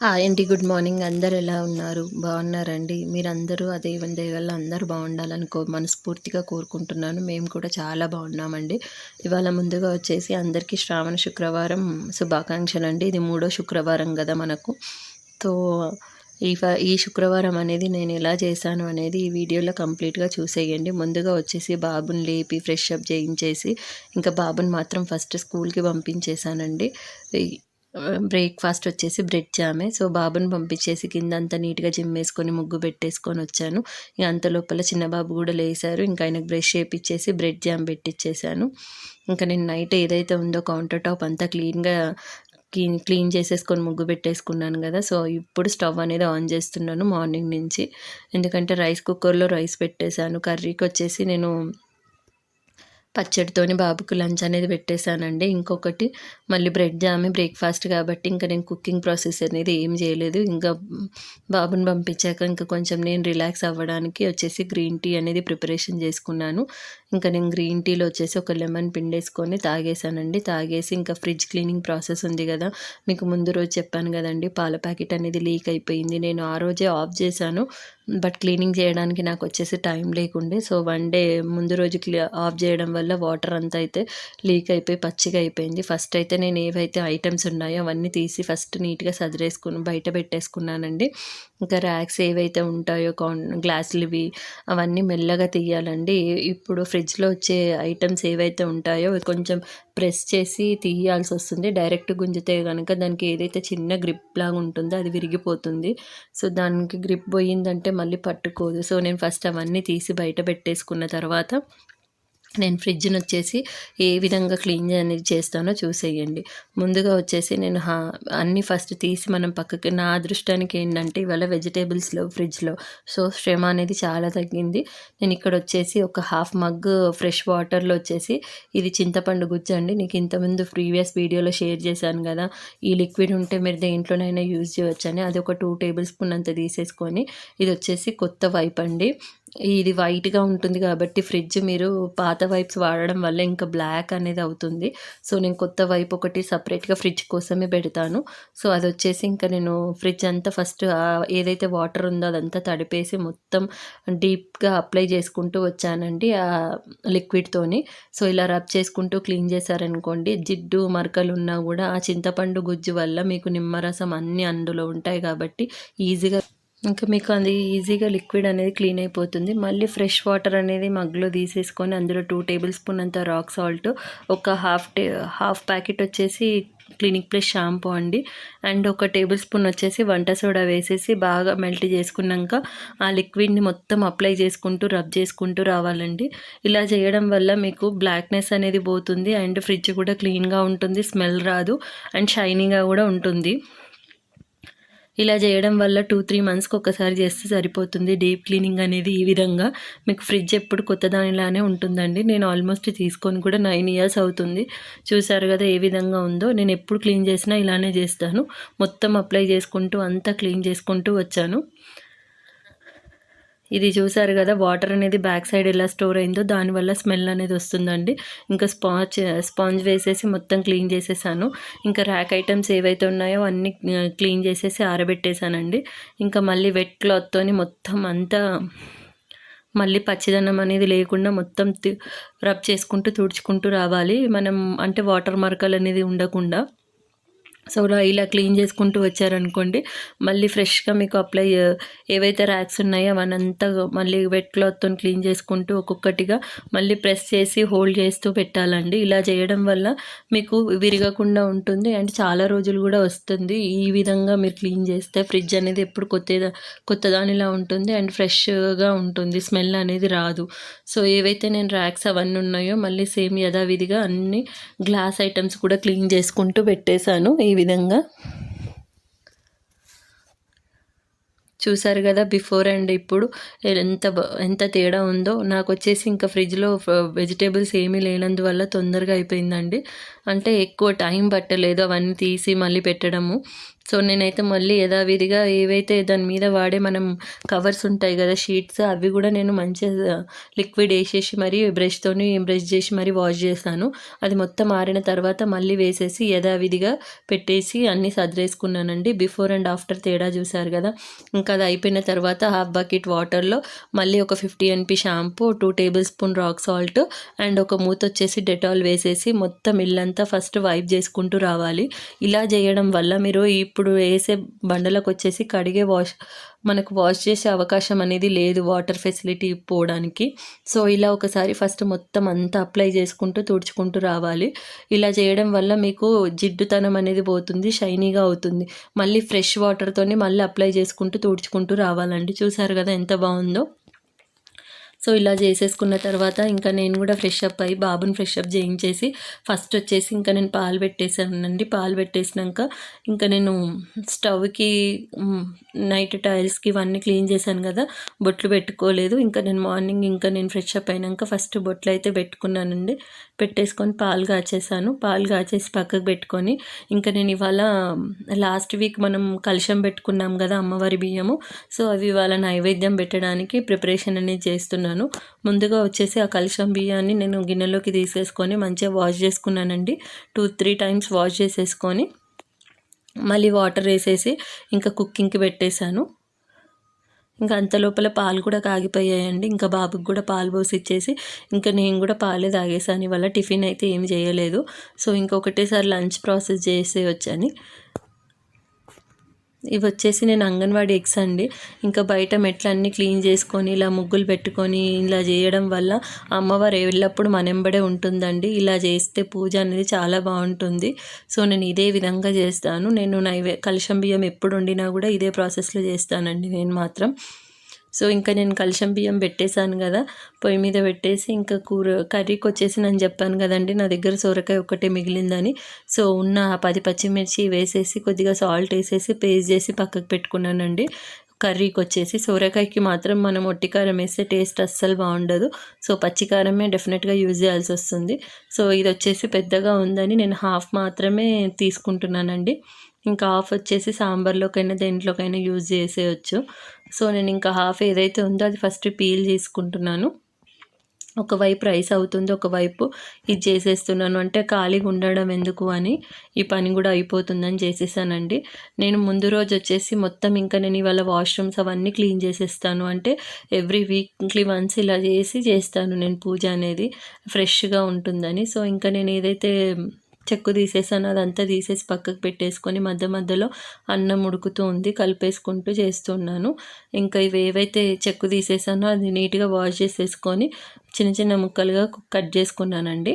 Hi అండి good morning. అందరు ఎలా ఉన్నారు? బాగున్నారండి? మీరందరూ ఆ దేవుని దయ వల్ల అందరూ బాగుండాలని కో మనస్ఫూర్తిగా కోరుకుంటున్నాను. మేము కూడా చాలా బాగున్నామండి. ఇవాళ ముందుగా వచ్చేసి అందరికీ శ్రావణ శుక్రవారం శుభాకాంక్షలు అండి ఇది మూడో శుక్రవారం కదా మనకు. సో ఈ ఈ శుక్రవారం అనేది నేను ఎలా చేశాను అనేది ఈ వీడియోలో కంప్లీట్గా చూసేయండి. ముందుగా వచ్చేసి బాబుని లేపి ఫ్రెష్ అప్ చేయించేసి ఇంకా బాబుని మాత్రం ఫస్ట్ స్కూల్కి పంపించేశానండి. బ్రేక్ఫాస్ట్ వచ్చేసి బ్రెడ్ జామే. సో బాబుని పంపించేసి కింద అంతా నీట్గా జిమ్ వేసుకొని ముగ్గు పెట్టేసుకొని వచ్చాను. ఇక అంత లోపల చిన్న బాబు కూడా లేసారు. ఇంకా ఆయనకు బ్రష్ చేపిచ్చేసి బ్రెడ్ జామ్ పెట్టించేసాను ఇంకా నేను నైట్ ఏదైతే ఉందో కౌంటర్ టాప్ అంతా క్లీన్గా క్లీన్ క్లీన్ చేసేసుకొని ముగ్గు పెట్టేసుకున్నాను కదా. సో ఇప్పుడు స్టవ్ అనేది ఆన్ చేస్తున్నాను మార్నింగ్ నుంచి. ఎందుకంటే రైస్ కుక్కర్లో రైస్ పెట్టేశాను. కర్రీకి వచ్చేసి నేను పచ్చడితోని బాబుకు లంచ్ అనేది పెట్టేశానండి. ఇంకొకటి మళ్ళీ బ్రెడ్ జామి బ్రేక్ఫాస్ట్ కాబట్టి ఇంకా నేను కుకింగ్ ప్రాసెస్ అనేది ఏం చేయలేదు. ఇంకా బాబుని పంపించాక ఇంకా కొంచెం నేను రిలాక్స్ అవ్వడానికి వచ్చేసి గ్రీన్ టీ అనేది ప్రిపరేషన్ చేసుకున్నాను. ఇంకా నేను గ్రీన్ టీలో వచ్చేసి ఒక లెమన్ పిండేసుకొని తాగేసానండి తాగేసి ఇంకా ఫ్రిడ్జ్ క్లీనింగ్ ప్రాసెస్ ఉంది కదా. మీకు ముందు రోజు చెప్పాను కదండి పాల ప్యాకెట్ అనేది లీక్ అయిపోయింది. నేను ఆ రోజే ఆఫ్ చేశాను బట్ క్లీనింగ్ చేయడానికి నాకు వచ్చేసి టైం లేకుండే. సో వన్ డే ముందు రోజు ఆఫ్ చేయడం వల్ల వాటర్ అంతా అయితే లీక్ అయిపోయి పచ్చిగా అయిపోయింది. ఫస్ట్ అయితే నేను ఏవైతే ఐటమ్స్ ఉన్నాయో అవన్నీ తీసి ఫస్ట్ నీట్గా సదిరేసుకుని బయట పెట్టేసుకున్నానండి. ఇంకా ర్యాక్స్ ఏవైతే ఉంటాయో కాన్ గ్లాసులు ఇవి అవన్నీ మెల్లగా తీయాలండి. ఇప్పుడు ఫ్రిడ్జ్లో వచ్చే ఐటమ్స్ ఏవైతే ఉంటాయో కొంచెం ప్రెస్ చేసి తీయాల్సి వస్తుంది. డైరెక్ట్ గుంజితే కనుక దానికి ఏదైతే చిన్న గ్రిప్ లాగా ఉంటుందో అది విరిగిపోతుంది. సో దానికి గ్రిప్ పోయిందంటే మళ్ళీ పట్టుకోదు. సో నేను ఫస్ట్ అవన్నీ తీసి బయట పెట్టేసుకున్న తర్వాత నేను ఫ్రిడ్జ్ని వచ్చేసి ఏ విధంగా క్లీన్ అనేది చేస్తానో చూసేయండి. ముందుగా వచ్చేసి నేను హా అన్నీ ఫస్ట్ తీసి మనం పక్కకి నా అదృష్టానికి ఏంటంటే ఇవాళ వెజిటేబుల్స్లో ఫ్రిడ్జ్లో సో శ్రమ అనేది చాలా తగ్గింది. నేను ఇక్కడ వచ్చేసి ఒక హాఫ్ మగ్ ఫ్రెష్ వాటర్లో వచ్చేసి ఇది చింతపండు గుజ్జు అండి. నీకు ఇంతకుముందు ప్రీవియస్ వీడియోలో షేర్ చేశాను కదా ఈ లిక్విడ్ ఉంటే మీరు దేంట్లోనైనా యూజ్ చేయొచ్చని. అది ఒక టూ టేబుల్ స్పూన్ అంత తీసేసుకొని ఇది వచ్చేసి కొత్త వైప్ అండి. ఇది వైట్గా ఉంటుంది కాబట్టి ఫ్రిడ్జ్ మీరు పాత వైప్స్ వాడడం వల్ల ఇంకా బ్లాక్ అనేది అవుతుంది. సో నేను కొత్త వైప్ ఒకటి సపరేట్గా ఫ్రిడ్జ్ కోసమే పెడతాను. సో అది వచ్చేసి ఇంకా నేను ఫ్రిడ్జ్ అంతా ఫస్ట్ ఏదైతే వాటర్ ఉందో అదంతా తడిపేసి మొత్తం డీప్గా అప్లై చేసుకుంటూ వచ్చానండి ఆ లిక్విడ్తోని సో ఇలా రబ్ చేసుకుంటూ క్లీన్ చేశారనుకోండి జిడ్డు మరకలు ఉన్నా కూడా ఆ చింతపండు గుజ్జు వల్ల మీకు నిమ్మరసం అన్నీ అందులో ఉంటాయి కాబట్టి ఈజీగా ఇంకా మీకు అది ఈజీగా లిక్విడ్ అనేది క్లీన్ అయిపోతుంది. మళ్ళీ ఫ్రెష్ వాటర్ అనేది మగ్లో తీసేసుకొని అందులో టూ టేబుల్ స్పూన్ అంత రాక్ సాల్ట్ ఒక హాఫ్ టే హాఫ్ ప్యాకెట్ వచ్చేసి క్లినిక్ ప్లస్ షాంపూ అండి. అండ్ ఒక టేబుల్ స్పూన్ వచ్చేసి వంట సోడా వేసేసి బాగా మెల్ట్ చేసుకున్నాక ఆ లిక్విడ్ని మొత్తం అప్లై చేసుకుంటూ రబ్ చేసుకుంటూ రావాలండి. ఇలా చేయడం వల్ల మీకు బ్లాక్నెస్ అనేది పోతుంది. అండ్ ఫ్రిడ్జ్ కూడా క్లీన్గా ఉంటుంది స్మెల్ రాదు. అండ్ షైనింగ్గా కూడా ఉంటుంది. ఇలా చేయడం వల్ల టూ త్రీ మంత్స్కి ఒకసారి చేస్తే సరిపోతుంది. డీప్ క్లీనింగ్ అనేది ఈ విధంగా మీకు ఫ్రిడ్జ్ ఎప్పుడు కొత్త దానిలానే ఉంటుందండి. నేను ఆల్మోస్ట్ తీసుకొని కూడా నైన్ ఇయర్స్ అవుతుంది. చూసారు కదా ఏ విధంగా ఉందో. నేను ఎప్పుడు క్లీన్ చేసినా ఇలానే చేస్తాను. మొత్తం అప్లై చేసుకుంటూ అంతా క్లీన్ చేసుకుంటూ వచ్చాను. ఇది చూసారు కదా వాటర్ అనేది బ్యాక్ సైడ్ ఎలా స్టోర్ అయిందో దానివల్ల స్మెల్ అనేది వస్తుందండి. ఇంకా స్పాంజ్ స్పాంజ్ వేసేసి మొత్తం క్లీన్ చేసేసాను. ఇంకా ర్యాక్ ఐటమ్స్ ఏవైతే ఉన్నాయో అన్నీ క్లీన్ చేసేసి ఆరబెట్టేశానండి ఇంకా మళ్ళీ వెట్ క్లాత్తోని మొత్తం అంతా మళ్ళీ పచ్చిదనం అనేది లేకుండా మొత్తం రబ్ చేసుకుంటూ తుడుచుకుంటూ రావాలి. మనం అంటే వాటర్ మరకలు అనేది ఉండకుండా. సో ఇలా ఇలా క్లీన్ చేసుకుంటూ వచ్చారనుకోండి మళ్ళీ ఫ్రెష్గా మీకు అప్లై ఏవైతే ర్యాక్స్ ఉన్నాయో అవన్నంతా మళ్ళీ వెట్ క్లాత్తో క్లీన్ చేసుకుంటూ ఒక్కొక్కటిగా మళ్ళీ ప్రెస్ చేసి హోల్డ్ చేస్తూ పెట్టాలండి. ఇలా చేయడం వల్ల మీకు విరగకుండా ఉంటుంది. అండ్ చాలా రోజులు కూడా వస్తుంది. ఈ విధంగా మీరు క్లీన్ చేస్తే ఫ్రిడ్జ్ అనేది ఎప్పుడు కొత్త కొత్త దానిలా ఉంటుంది. అండ్ ఫ్రెష్గా ఉంటుంది. స్మెల్ అనేది రాదు. సో ఏవైతే నేను ర్యాక్స్ అవన్నీ ఉన్నాయో మళ్ళీ సేమ్ యథావిధిగా అన్ని గ్లాస్ ఐటమ్స్ కూడా క్లీన్ చేసుకుంటూ పెట్టేశాను. ఈ విధంగా? చూసారు కదా బిఫోర్ అండ్ ఇప్పుడు ఎంత ఎంత తేడా ఉందో. నాకు వచ్చేసి ఇంకా ఫ్రిడ్జ్లో వెజిటేబుల్స్ ఏమీ లేనందువల్ల తొందరగా అయిపోయిందండి. అంటే ఎక్కువ టైం పట్టలేదు అవన్నీ తీసి మళ్ళీ పెట్టడము. సో నేనైతే మళ్ళీ యథావిధిగా ఏవైతే దాని మీద వాడే మనం కవర్స్ ఉంటాయి కదా షీట్స్ అవి కూడా నేను మంచిగా లిక్విడ్ వేసేసి మరి బ్రష్తోని బ్రష్ చేసి మరి వాష్ చేశాను. అది మొత్తం ఆరిన తర్వాత మళ్ళీ వేసేసి యథావిధిగా పెట్టేసి అన్నీ సదిరేసుకున్నానండి. బిఫోర్ అండ్ ఆఫ్టర్ తేడా చూశారు కదా. ఇంకా అది అయిపోయిన తర్వాత హాఫ్ బకెట్ వాటర్లో మళ్ళీ ఒక fifty ఎన్పి shampoo two tablespoon rock salt and ఒక మూత వచ్చేసి డెటాల్ వేసేసి మొత్తం ఇల్లంతా ఫస్ట్ వైప్ చేసుకుంటూ రావాలి. ఇలా చేయడం వల్ల మీరు ఈ ఇప్పుడు వేసే బండలకు వచ్చేసి కడిగే వాష్ మనకు వాష్ చేసే అవకాశం అనేది లేదు వాటర్ ఫెసిలిటీ పోవడానికి. సో ఇలా ఒకసారి ఫస్ట్ మొత్తం అంతా అప్లై చేసుకుంటూ తుడుచుకుంటూ రావాలి. ఇలా చేయడం వల్ల మీకు జిడ్డుతనం అనేది పోతుంది షైనీగా అవుతుంది. మళ్ళీ ఫ్రెష్ వాటర్తోనే మళ్ళీ అప్లై చేసుకుంటూ తుడుచుకుంటూ రావాలండి. చూసారు కదా ఎంత బాగుందో? సో ఇలా చేసేసుకున్న తర్వాత ఇంకా నేను కూడా ఫ్రెష్ అప్ అయ్యి బాబుని ఫ్రెష్ అప్ చేయించేసి ఫస్ట్ వచ్చేసి ఇంకా నేను పాలు పెట్టేసానండి పాలు పెట్టేసినాక ఇంకా నేను స్టవ్కి నైట్ టైల్స్కి ఇవన్నీ క్లీన్ చేశాను కదా బొట్లు పెట్టుకోలేదు. ఇంకా నేను మార్నింగ్ ఇంకా నేను ఫ్రెష్ అప్ అయినాక ఫస్ట్ బొట్లు అయితే పెట్టుకున్నానండి. పెట్టేసుకొని పాలు కాచేసాను పాలు కాచేసి పక్కకు పెట్టుకొని ఇంకా నేను ఇవాళ లాస్ట్ వీక్ మనం కలుషం పెట్టుకున్నాం కదా అమ్మవారి బియ్యము. సో అవి ఇవాళ నైవేద్యం పెట్టడానికి ప్రిపరేషన్ అనేది చేస్తున్నాను ముందుగా వచ్చేసి ఆ కలుషం బియ్యాన్ని నేను గిన్నెలోకి తీసేసుకొని మంచిగా వాష్ చేసుకున్నానండి. టూ త్రీ టైమ్స్ వాష్ చేసేసుకొని మళ్ళీ వాటర్ వేసేసి ఇంకా కుకింగ్కి పెట్టేశాను. ఇంకా అంత లోపల పాలు కూడా కాగిపోయాయండి. ఇంకా బాబుకి కూడా పాలు పోసి ఇచ్చేసి ఇంకా నేను కూడా పాలే తాగేసాను ఇవాళ టిఫిన్ అయితే ఏం చేయలేదు. సో ఇంకొకటేసారి లంచ్ ప్రాసెస్ చేసేయొచ్చని. ఇవి వచ్చేసి నేను అంగన్వాడీ ఎగ్స్ అండి. ఇంకా బయట మెట్లన్నీ క్లీన్ చేసుకొని ఇలా ముగ్గులు పెట్టుకొని ఇలా చేయడం వల్ల అమ్మవారు ఎల్లప్పుడూ మనెంబడే ఉంటుందండి. ఇలా చేస్తే పూజ అనేది చాలా బాగుంటుంది. సో నేను ఇదే విధంగా చేస్తాను. నేను నైవే కలుషం బియ్యం ఎప్పుడు వండినా కూడా ఇదే ప్రాసెస్లో చేస్తానండి నేను మాత్రం. సో ఇంకా నేను కలుషం బియ్యం పెట్టేశాను కదా పొయ్యి మీద పెట్టేసి ఇంకా కూర కర్రీకి వచ్చేసి నేను చెప్పాను కదండి. నా దగ్గర సొరకాయ ఒక్కటే మిగిలిందని. సో ఉన్న పది పచ్చిమిర్చి వేసేసి కొద్దిగా సాల్ట్ వేసేసి పేస్ట్ చేసి పక్కకు పెట్టుకున్నానండి. కర్రీకి వచ్చేసి సొరకాయకి మాత్రం మనం ఒట్టికారం వేస్తే టేస్ట్ అస్సలు బాగుండదు. సో పచ్చికారమే డెఫినెట్గా యూజ్ చేయాల్సి వస్తుంది. సో ఇది వచ్చేసి పెద్దగా ఉందని నేను హాఫ్ మాత్రమే తీసుకుంటున్నానండి. ఇంకా హాఫ్ వచ్చేసి సాంబార్లోకైనా దేంట్లోకైనా యూజ్ చేసేయచ్చు. సో నేను ఇంకా హాఫ్ ఏదైతే ఉందో అది ఫస్ట్ పీల్ చేసుకుంటున్నాను. ఒకవైపు రైస్ అవుతుంది ఒకవైపు ఇది చేసేస్తున్నాను. అంటే ఖాళీగా ఉండడం ఎందుకు అని ఈ పని కూడా అయిపోతుందని చేసేసానండి. నేను ముందు రోజు వచ్చేసి మొత్తం ఇంకా నేను ఇవాళ వాష్రూమ్స్ అవన్నీ క్లీన్ చేసేస్తాను. అంటే ఎవ్రీ వీక్లీ వన్స్ ఇలా చేసి చేస్తాను నేను పూజ అనేది ఫ్రెష్గా ఉంటుందని. సో ఇంకా నేను ఏదైతే చెక్కు తీసేసాను అదంతా తీసేసి పక్కకు పెట్టేసుకొని మధ్య మధ్యలో అన్నం ఉడుకుతూ ఉంది కలిపేసుకుంటూ చేస్తున్నాను. ఇంకా ఇవి ఏవైతే చెక్కు తీసేసానో అది నీట్గా వాష్ చేసేసుకొని చిన్న చిన్న ముక్కలుగా కట్ చేసుకున్నానండి.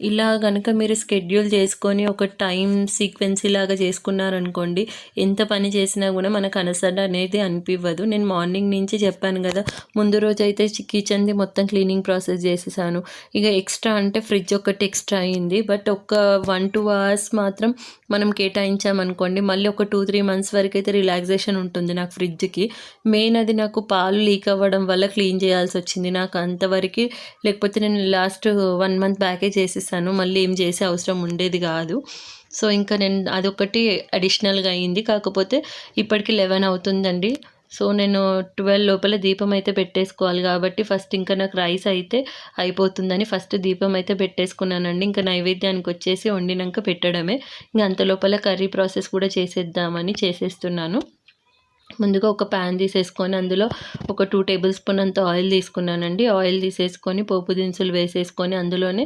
ఇలా కనుక మీరు స్కెడ్యూల్ చేసుకొని ఒక టైం సీక్వెన్సీ లాగా చేసుకున్నారనుకోండి ఎంత పని చేసినా కూడా మనకు అనసడ అనేది అనిపివ్వదు. నేను మార్నింగ్ నుంచి చెప్పాను కదా ముందు రోజు అయితే కిచెన్ది మొత్తం క్లీనింగ్ ప్రాసెస్ చేసేసాను. ఇక ఎక్స్ట్రా అంటే ఫ్రిడ్జ్ ఒకటి ఎక్స్ట్రా అయింది. బట్ ఒక వన్ టూ అవర్స్ మాత్రం మనం కేటాయించామనుకోండి మళ్ళీ ఒక టూ త్రీ మంత్స్ వరకు అయితే రిలాక్సేషన్ ఉంటుంది నాకు ఫ్రిడ్జ్కి మెయిన్ అది నాకు పాలు లీక్ అవ్వడం వల్ల క్లీన్ చేయాల్సి వచ్చింది. నాకు అంతవరకు లేకపోతే నేను లాస్ట్ వన్ మంత్ బ్యాకే చేసేసాను. చేసేసాను మళ్ళీ ఏం చేసే అవసరం ఉండేది కాదు. సో ఇంకా నేను అదొకటి అడిషనల్గా అయింది. కాకపోతే ఇప్పటికి లెవెన్ అవుతుందండి. సో నేను ట్వెల్వ్ లోపల దీపం అయితే పెట్టేసుకోవాలి కాబట్టి ఫస్ట్ ఇంకా నాకు రైస్ అయితే అయిపోతుందని ఫస్ట్ దీపం అయితే పెట్టేసుకున్నానండి. ఇంకా నైవేద్యానికి వచ్చేసి వండినాక పెట్టడమే. ఇంకా అంత లోపల కర్రీ ప్రాసెస్ కూడా చేసేద్దామని చేసేస్తున్నాను. ముందుగా ఒక ప్యాన్ తీసేసుకొని అందులో ఒక టూ టేబుల్ స్పూన్ అంత ఆయిల్ తీసుకున్నానండి. ఆయిల్ తీసేసుకొని పోపు దినుసులు వేసేసుకొని అందులోనే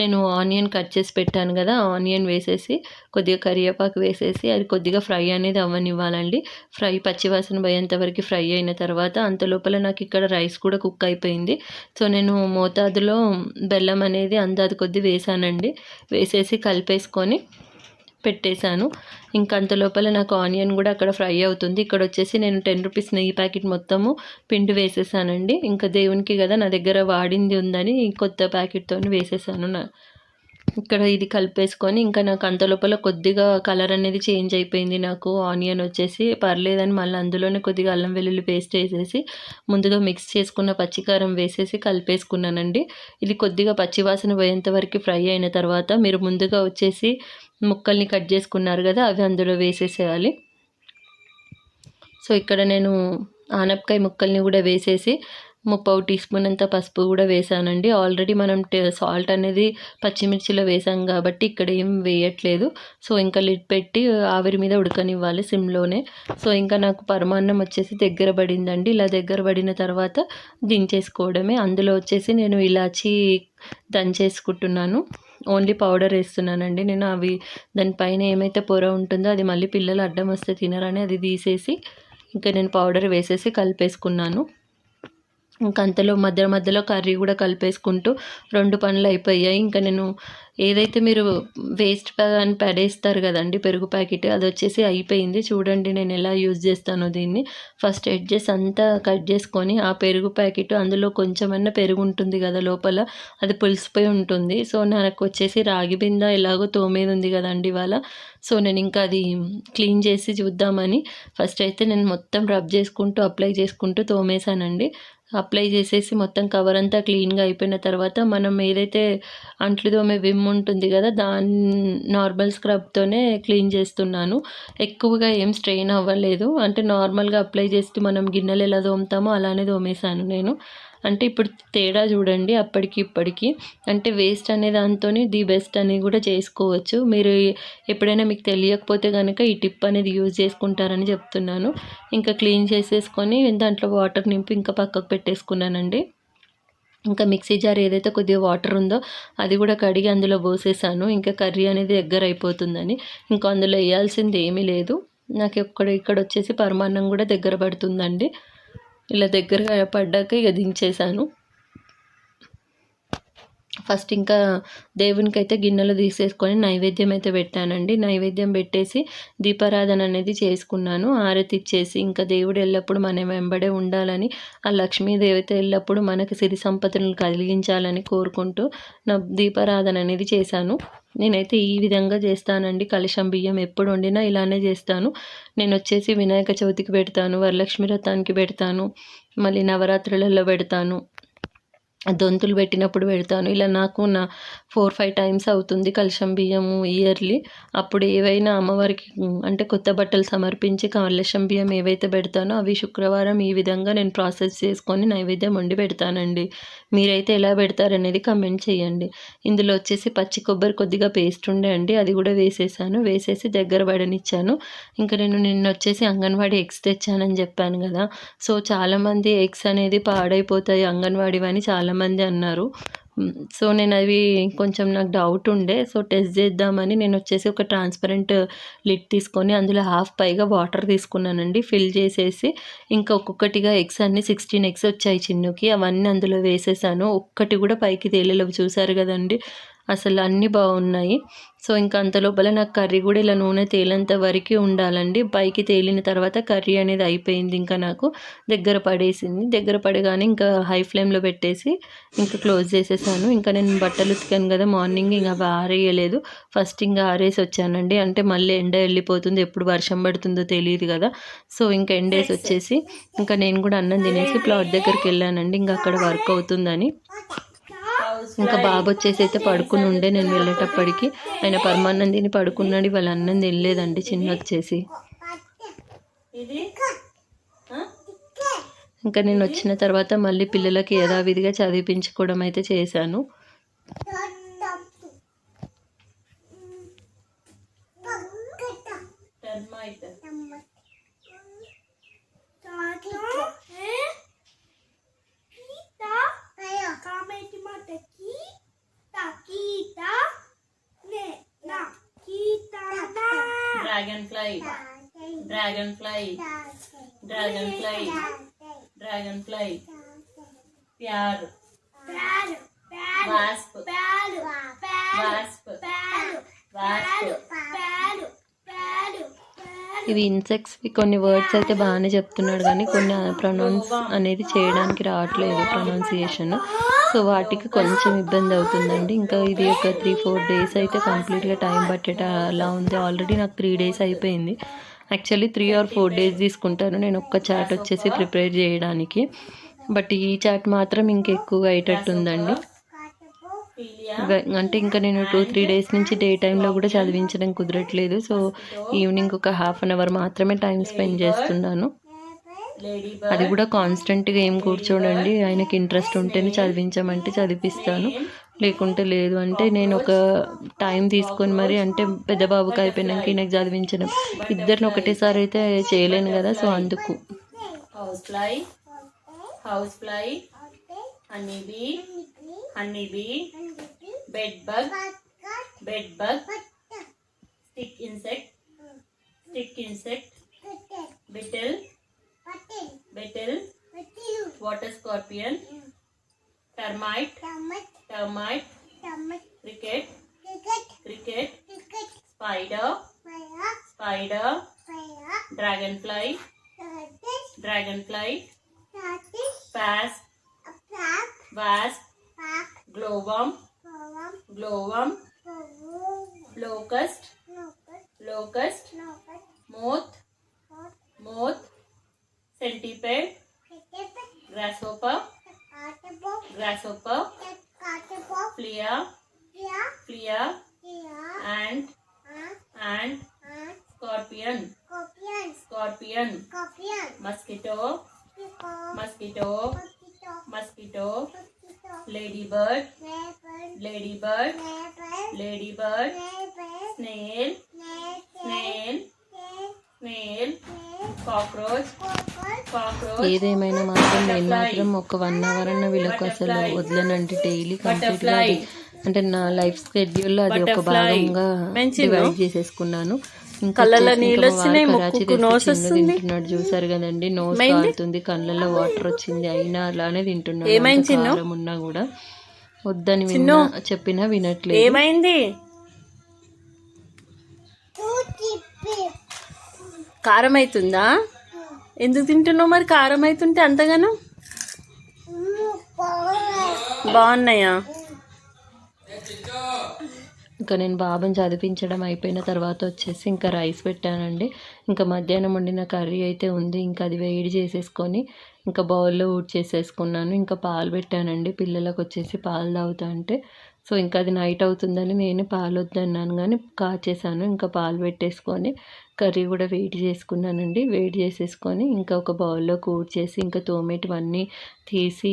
నేను ఆనియన్ కట్ చేసి పెట్టాను కదా ఆనియన్ వేసేసి కొద్దిగా కరివేపాకు వేసేసి అది కొద్దిగా ఫ్రై అనేది అవ్వనివ్వాలండి. ఫ్రై పచ్చివాసన పోయేంత వరకు ఫ్రై అయిన తర్వాత అంత లోపల నాకు ఇక్కడ రైస్ కూడా కుక్ అయిపోయింది. సో నేను మోతాదులో బెల్లం అనేది అందాది కొద్ది వేసానండి. వేసేసి కలిపేసుకొని పెట్టేశాను. ఇంకా అంత లోపల నాకు ఆనియన్ కూడా అక్కడ ఫ్రై అవుతుంది. ఇక్కడ వచ్చేసి నేను టెన్ రూపీస్ నెయ్యి ప్యాకెట్ మొత్తము పిండి వేసేసానండి. ఇంకా దేవునికి కదా నా దగ్గర వాడింది ఉందని కొత్త ప్యాకెట్తో వేసేసాను నా ఇక్కడ ఇది కలిపేసుకొని ఇంకా నాకు అంత లోపల కొద్దిగా కలర్ అనేది చేంజ్ అయిపోయింది నాకు. ఆనియన్ వచ్చేసి పర్లేదని మళ్ళీ అందులోనే కొద్దిగా అల్లం వెల్లుల్లి పేస్ట్ వేసేసి ముందుగా మిక్స్ చేసుకున్న పచ్చికారం వేసేసి కలిపేసుకున్నానండి. ఇది కొద్దిగా పచ్చివాసన పోయేంత వరకు ఫ్రై అయిన తర్వాత మీరు ముందుగా వచ్చేసి ముక్కల్ని కట్ చేసుకున్నారు కదా అవి అందులో వేసేసేయాలి. సో ఇక్కడ నేను ఆనపకాయ ముక్కల్ని కూడా వేసేసి ముప్పావు టీ స్పూన్ అంత పసుపు కూడా వేసానండి. ఆల్రెడీ మనం సాల్ట్ అనేది పచ్చిమిర్చిలో వేసాం కాబట్టి ఇక్కడ ఏం వేయట్లేదు. సో ఇంకా లిడ్ పెట్టి ఆవిరి మీద ఉడకనివ్వాలి సిమ్లోనే. సో ఇంకా నాకు పరమాన్నం వచ్చేసి దగ్గర పడిందండి. ఇలా దగ్గర పడిన తర్వాత దించేసుకోవడమే. అందులో వచ్చేసి నేను ఇలాచి దంచేసుకుంటున్నాను. ఓన్లీ పౌడర్ వేస్తున్నానండి. నేను అవి దానిపైన ఏమైతే పొర ఉంటుందో అది మళ్ళీ పిల్లలు అడ్డం వస్తే తినరని అది తీసేసి ఇంకా నేను పౌడర్ వేసేసి కలిపేసుకున్నాను. ఇంకా అంతలో మధ్య మధ్యలో కర్రీ కూడా కలిపేసుకుంటూ రెండు పనులు అయిపోయాయి. ఇంకా నేను ఏదైతే మీరు వేస్ట్ అని పడేస్తారు కదండి పెరుగు ప్యాకెట్ అది వచ్చేసి అయిపోయింది. చూడండి నేను ఎలా యూజ్ చేస్తానో దీన్ని. ఫస్ట్ ఎడ్జెస్ అంతా కట్ చేసుకొని ఆ పెరుగు ప్యాకెట్ అందులో కొంచెమన్నా పెరుగు ఉంటుంది కదా లోపల అది పులిసిపోయి ఉంటుంది. సో నాకు వచ్చేసి రాగి బింద ఎలాగో తోమేది ఉంది కదండి ఇవాళ. సో నేను ఇంకా అది క్లీన్ చేసి చూద్దామని. ఫస్ట్ అయితే నేను మొత్తం రబ్ చేసుకుంటూ అప్లై చేసుకుంటూ తోమేశానండి. అప్లై చేసేసి మొత్తం కవర్ అంతా క్లీన్గా అయిపోయిన తర్వాత మనం ఏదైతే అంట్లు తోమే విమ్ ఉంటుంది కదా దాని నార్మల్ స్క్రబ్తోనే క్లీన్ చేస్తున్నాను. ఎక్కువగా ఏం స్ట్రెయిన్ అవ్వలేదు. అంటే నార్మల్గా అప్లై చేస్తూ మనం గిన్నెలు ఎలా తోముతామో అలానే తోమేశాను నేను. అంటే ఇప్పుడు తేడా చూడండి అప్పటికి ఇప్పటికి. అంటే వేస్ట్ అనే దాంతో ది బెస్ట్ అనేది కూడా చేసుకోవచ్చు. మీరు ఎప్పుడైనా మీకు తెలియకపోతే కనుక ఈ టిప్ అనేది యూజ్ చేసుకుంటారని చెప్తున్నాను. ఇంకా క్లీన్ చేసేసుకొని దాంట్లో వాటర్ నింపి ఇంకా పక్కకు పెట్టేసుకున్నానండి. ఇంకా మిక్సీ జార్ ఏదైతే కొద్దిగా వాటర్ ఉందో అది కూడా కడిగి అందులో పోసేసాను. ఇంకా కర్రీ అనేది దగ్గర అయిపోతుందని. ఇంకా అందులో వేయాల్సింది ఏమీ లేదు. నాకు ఇక్కడ ఇక్కడ వచ్చేసి పరమాన్నం కూడా దగ్గర పడుతుందండి. ఇలా దగ్గరగా పడ్డాక ఇక దించేశాను. ఫస్ట్ ఇంకా దేవునికి అయితే గిన్నెలు తీసేసుకొని నైవేద్యం అయితే పెట్టానండి. నైవేద్యం పెట్టేసి దీపారాధన అనేది చేసుకున్నాను. ఆరతి ఇచ్చేసి ఇంకా దేవుడు ఎల్లప్పుడు మన వెంబడే ఉండాలని ఆ లక్ష్మీదేవి అయితే ఎల్లప్పుడు మనకు సిరి సంపదలను కలిగించాలని కోరుకుంటూ నా దీపారాధన అనేది చేశాను. నేనైతే ఈ విధంగా చేస్తానండి. కలశం బియ్యం ఎప్పుడు వండినా ఇలానే చేస్తాను. నేను వచ్చేసి వినాయక చవితికి పెడతాను వరలక్ష్మి వ్రతానికి పెడతాను మళ్ళీ నవరాత్రులలో పెడతాను. దొంతులు పెట్టినప్పుడు పెడతాను. ఇలా నాకు నా ఫోర్ ఫైవ్ టైమ్స్ అవుతుంది కలశం బియ్యము ఇయర్లీ. అప్పుడు ఏవైనా అమ్మవారికి అంటే కొత్త బట్టలు సమర్పించి కలశం బియ్యం ఏవైతే పెడతానో అవి శుక్రవారం ఈ విధంగా నేను ప్రాసెస్ చేసుకొని నైవేద్యం వండి పెడతానండి. మీరైతే ఎలా పెడతారనేది కమెంట్ చేయండి. ఇందులో వచ్చేసి పచ్చి కొబ్బరి కొద్దిగా పేస్ట్ ఉండే అండి అది కూడా వేసేసాను. వేసేసి దగ్గర పడనిచ్చాను. ఇంకా నేను నిన్న వచ్చేసి అంగన్వాడీ ఎగ్స్ తెచ్చానని చెప్పాను కదా. సో చాలామంది ఎగ్స్ అనేది పాడైపోతాయి అంగన్వాడీవని చాలామంది అన్నారు. సో నేను అవి కొంచెం నాకు డౌట్ ఉండే. సో టెస్ట్ చేద్దామని నేను వచ్చేసి ఒక ట్రాన్స్పరెంట్ లిడ్ తీసుకొని అందులో హాఫ్ పైగా వాటర్ తీసుకున్నానండి. ఫిల్ చేసేసి ఇంకా ఒక్కొక్కటిగా ఎగ్స్ అన్ని సిక్స్టీన్ ఎగ్స్ వచ్చాయి చిన్నుకి. అవన్నీ అందులో వేసేసాను. ఒక్కటి కూడా పైకి తేలేలేవు. చూసారు కదండి? అసలు అన్నీ బాగున్నాయి. సో ఇంకా అంత లోపల నాకు కర్రీ కూడా ఇలా నూనె తేలేంత వరకు ఉండాలండి. పైకి తేలిన తర్వాత కర్రీ అనేది అయిపోయింది ఇంకా నాకు. దగ్గర పడేసింది. దగ్గర పడగానే ఇంకా హై ఫ్లేమ్లో పెట్టేసి ఇంకా క్లోజ్ చేసేసాను. ఇంకా నేను బట్టలు ఉతికాను కదా మార్నింగ్ ఇంకా అవి ఆరేయలేదు. ఫస్ట్ ఇంకా ఆరేసి వచ్చానండి. అంటే మళ్ళీ ఎండ వెళ్ళిపోతుంది. ఎప్పుడు వర్షం పడుతుందో తెలియదు కదా. సో ఇంకా ఎండేసి వచ్చేసి ఇంకా నేను కూడా అన్నం తినేసి ప్లాట్ దగ్గరికి వెళ్ళానండి. ఇంకా అక్కడ వర్క్ అవుతుందని. ఇంకా బాబు వచ్చేసి అయితే పడుకుని ఉండే. నేను వెళ్ళేటప్పటికి ఆయన పరమాన్నం తిని పడుకున్నాడు. వాళ్ళ అన్నం తినలేదండి చిన్న వచ్చేసి. ఇంకా నేను వచ్చిన తర్వాత మళ్ళీ పిల్లలకి యథావిధిగా చదివించుకోవడం అయితే చేశాను. ఇవి ఇన్సెక్ట్స్ కొన్ని వర్డ్స్ అయితే బాగానే చెప్తున్నాడు కానీ కొన్ని ప్రొనౌన్స్ అనేది చేయడానికి రావట్లేదు ప్రొనౌన్సియేషన్ సో వాటికి కొంచెం ఇబ్బంది అవుతుందండి. ఇంకా ఇది ఒక త్రీ ఫోర్ డేస్ అయితే కంప్లీట్గా టైం పట్టేట అలా ఉంది. ఆల్రెడీ నాకు త్రీ డేస్ అయిపోయింది. Actually three or four days తీసుకుంటాను. నేను ఒక్క చాట్ వచ్చేసి ప్రిపేర్ చేయడానికి. బట్ ఈ చాట్ మాత్రం ఇంకెక్కువగా అయ్యేటట్టు ఉందండి ఇవ- అంటే ఇంకా నేను టూ త్రీ డేస్ నుంచి డే టైంలో కూడా చదివించడం కుదరట్లేదు. సో ఈవినింగ్ ఒక హాఫ్ అన్ అవర్ మాత్రమే టైం స్పెండ్ చేస్తున్నాను. అది కూడా కాన్స్టెంట్గా ఏం కూర్చోడండి ఆయనకి ఇంట్రెస్ట్ ఉంటేనే చదివించమంటే చదివిస్తాను. లేకుంటే లేదు. అంటే నేను ఒక టైం తీసుకొని మరి అంటే పెద్ద బాబుకి అయిపోయినాక ఈయనకి చదివించడం. ఇద్దరిని ఒకటేసారి అయితే చేయలేను కదా. సో అందుకు. Fly, house fly, honey bee, honey bee, bed bug, bed bug, stick insect, stick insect, beetle, beetle, water scorpion, termite, termite, cricket, cricket, spider, spider, dragonfly, dragonfly, wasp, wasp, glow worm glow worm locust locust moth moth centipede grasshopper grasshopper flea flea ant ant scorpion scorpion mosquito mosquito mosquito ladybird, ladybird, ladybird, snail, snail, snail, cockroach, cockroach, ఏదేమైనా మాత్రం నేను మాత్రం ఒక one hour అన్న వీళ్ళకి అసలు వదలనండి daily కంప్లీట్గా అంటే నా లైఫ్ స్కెడ్యూల్లో అది ఒక భాగంగా డివైడ్ చేసేసుకున్నాను. వచ్చేసి నీళ్ళు ఇంకా మా వారు వస్తున్నాయి, కరాచీ ముక్కుకు తెస్తే నోస్ వస్తుంది. తింటున్నాడు. చూసారు కదండి నోస్ కాలుతుంది కళ్ళల్లో వాటర్ వచ్చింది. అయినా అలానే తింటున్నాడు. ఏమైంది ఉన్నా కూడా వద్దని విన్నా చెప్పినా వినట్లేదు. ఏమైంది? కారం అవుతుందా ఎందుకు తింటున్నావు మరి? కారం అవుతుంటే అంతగాను బాగున్నాయా? ఇంకా నేను బాబుని చదివించడం అయిపోయిన తర్వాత వచ్చేసి ఇంకా రైస్ పెట్టానండి. ఇంకా మధ్యాహ్నం వండిన కర్రీ అయితే ఉంది. ఇంకా అది వేడి చేసేసుకొని ఇంకా బౌల్లో ఊడ్ చేసేసుకున్నాను ఇంకా పాలు పెట్టానండి. పిల్లలకు వచ్చేసి పాలు తాగుతా అంటే. సో ఇంకా అది నైట్ అవుతుందని నేను పాలు వద్దన్నాను. కానీ కాచేసాను ఇంకా పాలు పెట్టేసుకొని కర్రీ కూడా వేడి చేసుకున్నానండి. వేడి చేసేసుకొని ఇంకా ఒక బౌల్లో కూర్చేసి ఇంకా తోమేటివన్నీ తీసి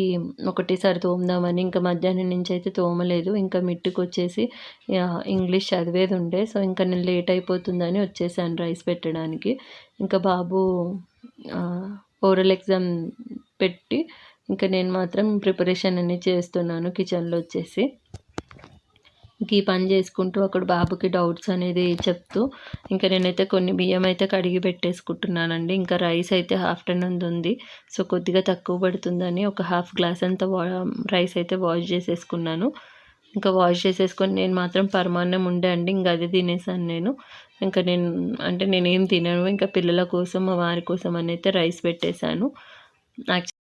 ఒకటేసారి తోముదామని ఇంకా మధ్యాహ్నం నుంచి అయితే తోమలేదు. ఇంకా మిట్టుకు వచ్చేసి ఇంగ్లీష్ చదివేది ఉండే. సో ఇంకా నేను లేట్ అయిపోతుందని వచ్చేసాను రైస్ పెట్టడానికి. ఇంకా బాబు ఓరల్ ఎగ్జామ్ పెట్టి ఇంకా నేను మాత్రం ప్రిపరేషన్ అన్ని చేస్తున్నాను కిచెన్లో వచ్చేసి. ఈ పని చేసుకుంటూ అక్కడ బాబుకి డౌట్స్ అనేది చెప్తూ ఇంకా నేనైతే కొన్ని బియ్యం అయితే కడిగి పెట్టేసుకుంటున్నానండి. ఇంకా రైస్ అయితే ఆఫ్టర్నూన్ ఉంది. సో కొద్దిగా తక్కువ పడుతుందని ఒక హాఫ్ గ్లాస్ అంత వా రైస్ అయితే వాష్ చేసేసుకున్నాను. ఇంకా వాష్ చేసేసుకొని నేను మాత్రం పరమాన్నం ఉండే అండి. ఇంకా అది తినేసాను నేను. ఇంకా నేను అంటే నేనేం తినను. ఇంకా పిల్లల కోసం మా వారి కోసం అని అయితే రైస్ పెట్టేశాను. యాక్చువల్